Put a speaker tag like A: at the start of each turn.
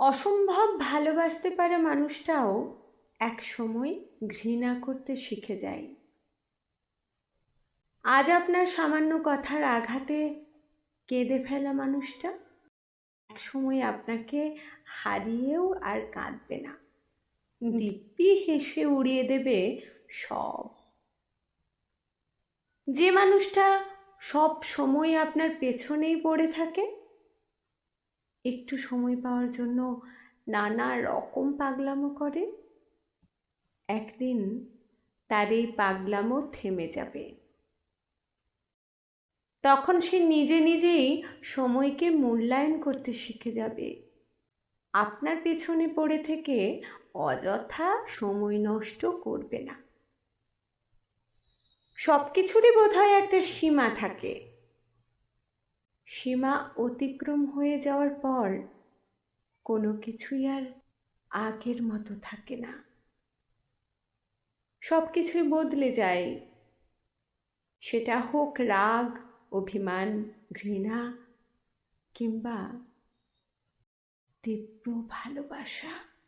A: অসম্ভব ভালোবাসতে পারে মানুষটাও এক সময় ঘৃণা করতে শিখে যায়। আজ আপনার সামান্য কথার আঘাতে কেঁদে ফেলা মানুষটা এক সময় আপনাকে হারিয়েও আর কাঁদবে না। দিব্যি হেসে উড়িয়ে দেবে সব। যে মানুষটা সব সময় আপনার পেছনেই পড়ে থাকে একটু সময় পাওয়ার জন্য নানা রকম পাগলামো করে। একদিন তার এই পাগলামো থেমে যাবে। তখন সে নিজে নিজেই সময়কে মূল্যায়ন করতে শিখে যাবে। আপনার পেছনে পড়ে থেকে অযথা সময় নষ্ট করবে না। সব কিছুরই বোধ হয় একটা সীমা থাকে। সীমা অতিক্রম হয়ে যাওয়ার পর কোনো কিছুই আর আগের মতো থাকে না। সব কিছুই বদলে যায়। সেটা হোক রাগ, অভিমান, ঘৃণা কিংবা তীব্র ভালোবাসা।